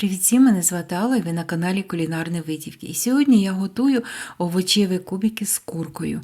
Привіт всім, мене звати Алла і ви на каналі Кулінарні Витівки. І сьогодні я готую овочеві кубики з куркою.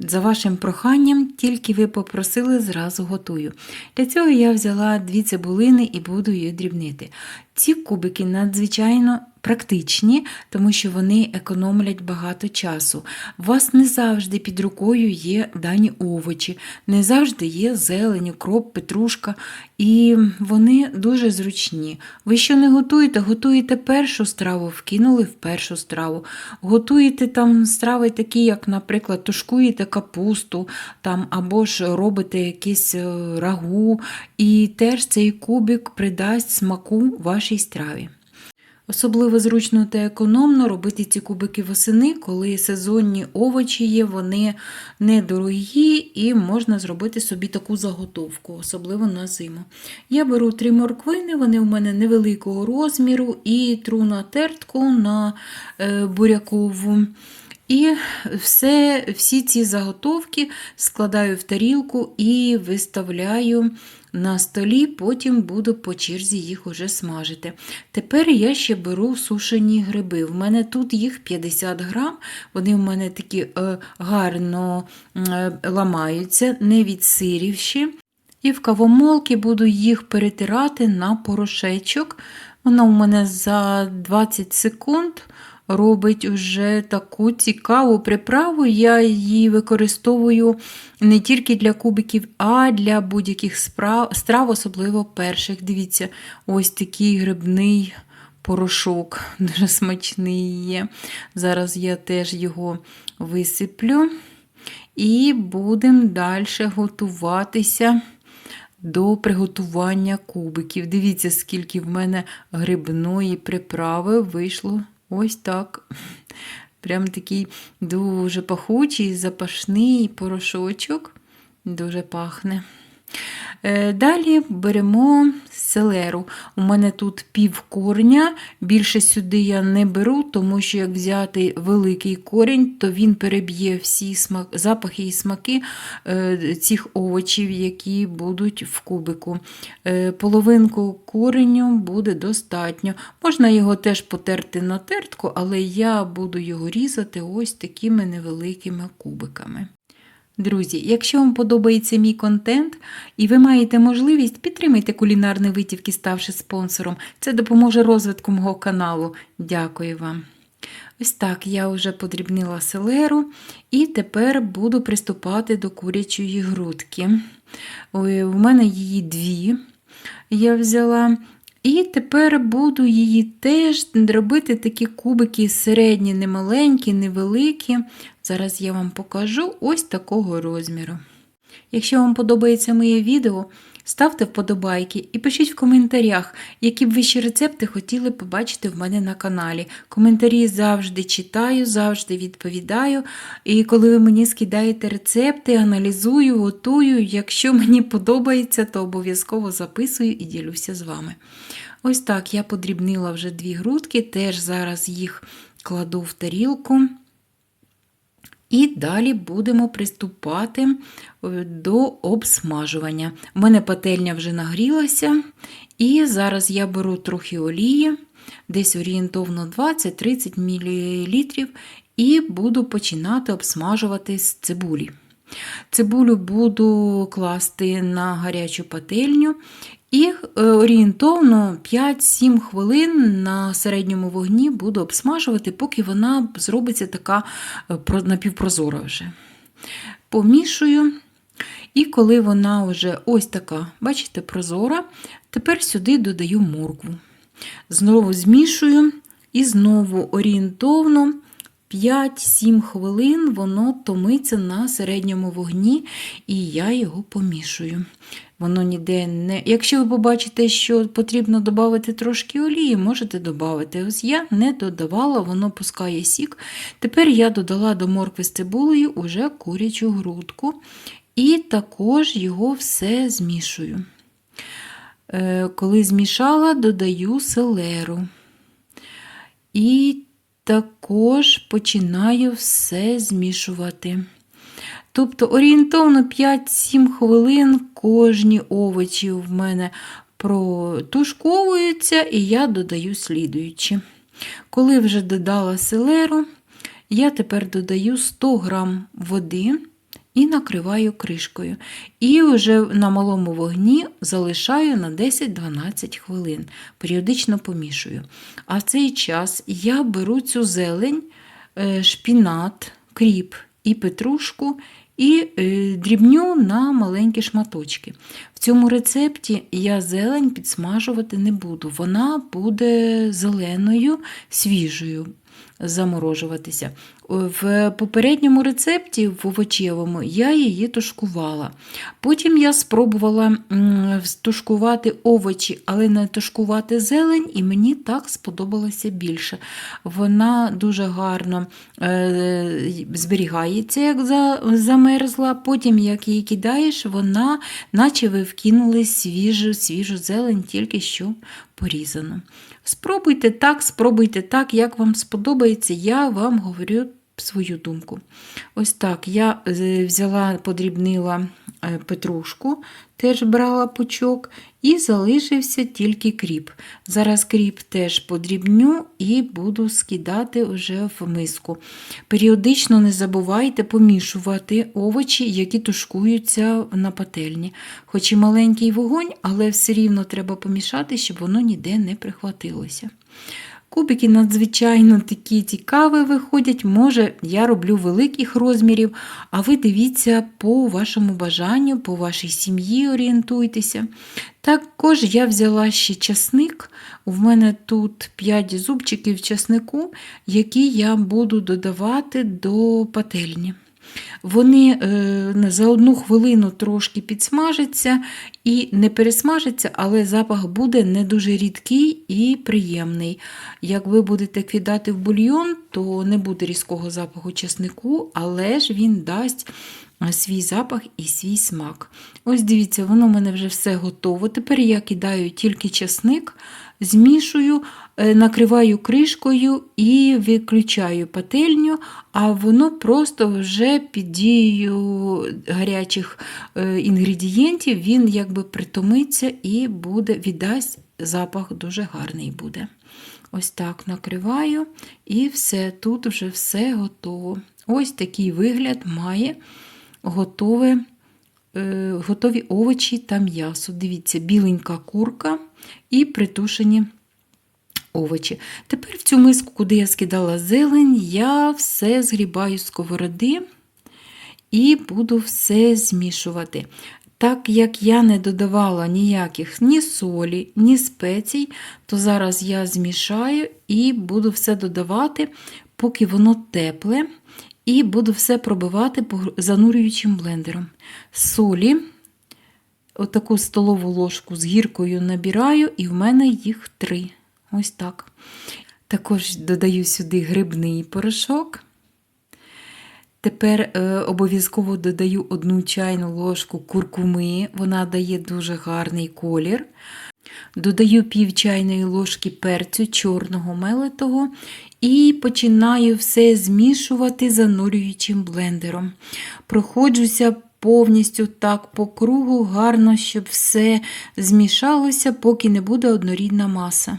За вашим проханням, тільки ви попросили, зразу готую. Для цього я взяла дві цибулини і буду її дрібнити. Ці кубики надзвичайно практичні, тому що вони економлять багато часу. У вас не завжди під рукою є дані овочі, не завжди є зелень, укроп, петрушка, і вони дуже зручні. Ви що не готуєте, готуєте першу страву, вкинули в першу страву. Готуєте там страви такі, як, наприклад, тушкуєте капусту там, або ж робите якийсь е, рагу, і теж цей кубик придасть смаку вашій страві. Особливо зручно та економно робити ці кубики восени, коли сезонні овочі є, вони недорогі і можна зробити собі таку заготовку, особливо на зиму. Я беру три морквини, вони у мене невеликого розміру, і тру на тертку на бурякову. І все, всі ці заготовки складаю в тарілку і виставляю на столі, потім буду по черзі їх уже смажити. Тепер я ще беру сушені гриби. В мене тут їх 50 грам, вони в мене такі е, гарно е, ламаються, не відсирівші. І в кавомолки буду їх перетирати на порошечок. Вона у мене за 20 секунд робить уже таку цікаву приправу. Я її використовую не тільки для кубиків, а для будь-яких страв, особливо перших. Дивіться, ось такий грибний порошок, дуже смачний є. Зараз я теж його висиплю. І будемо далі готуватися до приготування кубиків. Дивіться, скільки в мене грибної приправи вийшло ось так. Прям такий дуже пахучий, запашний порошочок, дуже пахне. Е, далі беремо селеру. У мене тут пів корня, більше сюди я не беру, тому що як взяти великий корінь, то він переб'є всі смак, запахи і смаки е, цих овочів, які будуть в кубику. Е, половинку кореню буде достатньо. Можна його теж потерти на тертку, але я буду його різати ось такими невеликими кубиками. Друзі, якщо вам подобається мій контент і ви маєте можливість, підтримайте кулінарні витівки, ставши спонсором. Це допоможе розвитку мого каналу. Дякую вам. Ось так я вже подрібнила селеру і тепер буду приступати до курячої грудки. У мене її дві я взяла. І тепер буду її теж робити такі кубики середні, немаленькі, невеликі. Зараз я вам покажу ось такого розміру. Якщо вам подобається моє відео, ставте вподобайки і пишіть в коментарях, які б ви ще рецепти хотіли побачити в мене на каналі. Коментарі завжди читаю, завжди відповідаю. І коли ви мені скидаєте рецепти, аналізую, готую. Якщо мені подобається, то обов'язково записую і ділюся з вами. Ось так я подрібнила вже дві грудки, теж зараз їх кладу в тарілку. І далі будемо приступати е, до обсмажування. У мене пательня вже нагрілася, і зараз я беру трохи олії, десь орієнтовно 20-30 мл, і буду починати обсмажувати з цибулі. Цибулю буду класти на гарячу пательню і е, орієнтовно 5-7 хвилин на середньому вогні буду обсмажувати, поки вона зробиться така е, напівпрозора вже. Помішую. І коли вона вже ось така, бачите, прозора, тепер сюди додаю моркву. Знову змішую і знову орієнтовно 5-7 хвилин воно томиться на середньому вогні, і я його помішую. Воно ніде не. Якщо ви побачите, що потрібно додати трошки олії, можете додати. Ось я не додавала, воно пускає сік. Тепер я додала до моркви з цибулею уже курячу грудку. І також його все змішую. Е, коли змішала, додаю селеру. І також починаю все змішувати. Тобто орієнтовно 5-7 хвилин кожні овочі в мене протушковуються, і я додаю слідуючі. Коли вже додала селеру, я тепер додаю 100 г води і накриваю кришкою. І вже на малому вогні залишаю на 10-12 хвилин. Періодично помішую. А в цей час я беру цю зелень, е, шпінат, кріп і петрушку. І е, дрібню на маленькі шматочки. В цьому рецепті я зелень підсмажувати не буду. Вона буде зеленою, свіжою заморожуватися. В попередньому рецепті, в овочевому, я її тушкувала. Потім я спробувала тушкувати овочі, але не тушкувати зелень, і мені так сподобалося більше. Вона дуже гарно е, зберігається, як замерзла. Потім, як її кидаєш, вона, наче ви вкинули свіжу, свіжу зелень, тільки що порізану. Спробуйте так, спробуйте так, як вам сподобається, я вам говорю свою думку. Ось так я е, взяла, подрібнила е, петрушку, теж брала пучок, і залишився тільки кріп. Зараз кріп теж подрібню і буду скидати вже в миску. Періодично не забувайте помішувати овочі, які тушкуються на пательні. Хоч і маленький вогонь, але все рівно треба помішати, щоб воно ніде не прихватилося. Кубики надзвичайно такі цікаві виходять. Може, я роблю великих розмірів, а ви дивіться по вашому бажанню, по вашій сім'ї орієнтуйтеся. Також я взяла ще часник. У мене тут 5 зубчиків часнику, які я буду додавати до пательні. Вони е, за одну хвилину трошки підсмажаться і не пересмажаться, але запах буде не дуже рідкий і приємний. Як ви будете кидати в бульйон, то не буде різкого запаху чеснику, але ж він дасть свій запах і свій смак. Ось дивіться, воно в мене вже все готово. Тепер я кидаю тільки чесник, змішую, е, накриваю кришкою і виключаю пательню, а воно просто вже під дією гарячих е, інгредієнтів він якби притомиться і буде, віддасть запах дуже гарний буде. Ось так накриваю, і все, тут вже все готово. Ось такий вигляд має готове, готові овочі та м'ясо. Дивіться, біленька курка і притушені овочі. Тепер в цю миску, куди я скидала зелень, я все згрібаю з сковороди і буду все змішувати. Так як я не додавала ніяких ні солі, ні спецій, то зараз я змішаю і буду все додавати, поки воно тепле, і буду все пробивати занурюючим блендером. Солі, отаку столову ложку з гіркою набираю, і в мене їх три. Ось так. Також додаю сюди грибний порошок. Тепер е, обов'язково додаю одну чайну ложку куркуми, вона дає дуже гарний колір. Додаю пів чайної ложки перцю чорного мелитого і починаю все змішувати занурюючим блендером. Проходжуся повністю так по кругу, гарно, щоб все змішалося, поки не буде однорідна маса.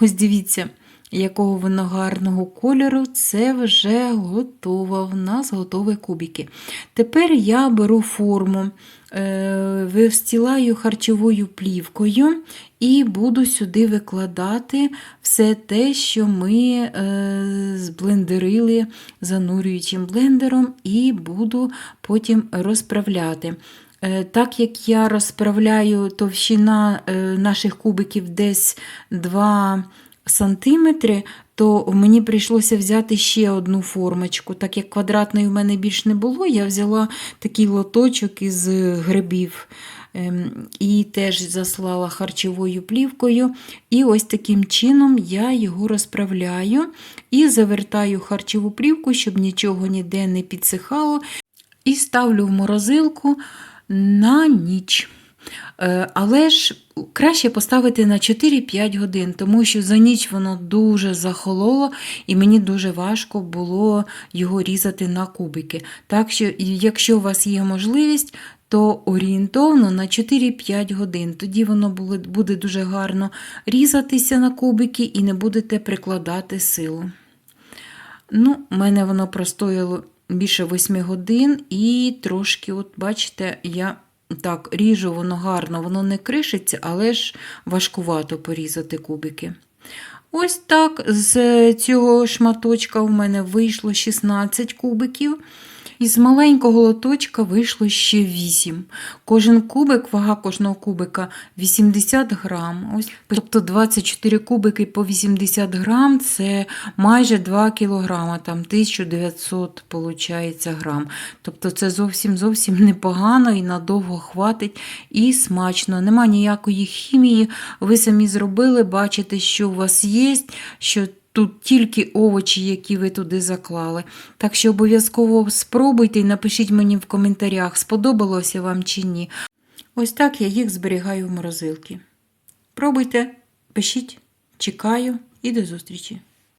Ось дивіться, якого воно гарного кольору, це вже готово. В нас готові кубики. Тепер я беру форму, е, вистілаю харчовою плівкою і буду сюди викладати все те, що ми е, зблендерили занурюючим блендером, і буду потім розправляти. Е, так як я розправляю товщина наших кубиків десь 2 сантиметри, то мені прийшлося взяти ще одну формочку. Так як квадратної в мене більш не було, я взяла такий лоточок із грибів. Ем, і теж заслала харчовою плівкою. І ось таким чином я його розправляю і завертаю харчову плівку, щоб нічого ніде не підсихало. І ставлю в морозилку на ніч. Е, але ж краще поставити на 4-5 годин, тому що за ніч воно дуже захололо, і мені дуже важко було його різати на кубики. Так що, якщо у вас є можливість, то орієнтовно на 4-5 годин. Тоді воно буде дуже гарно різатися на кубики і не будете прикладати силу. Ну, у мене воно простояло більше 8 годин, і трошки, от бачите, я так ріжу воно гарно, воно не кришиться, але ж важкувато порізати кубики. Ось так з цього шматочка у мене вийшло 16 кубиків. Із маленького лоточка вийшло ще 8. Кожен кубик, вага кожного кубика 80 грам. Ось, тобто 24 кубики по 80 грам це майже 2 кілограма, там 1900 получається грам. Тобто це зовсім зовсім непогано і надовго хватить і смачно. Нема ніякої хімії. Ви самі зробили, бачите, що у вас є, що Тут тільки овочі, які ви туди заклали. Так що обов'язково спробуйте і напишіть мені в коментарях, сподобалося вам чи ні. Ось так я їх зберігаю в морозилці. Пробуйте, пишіть, чекаю і до зустрічі!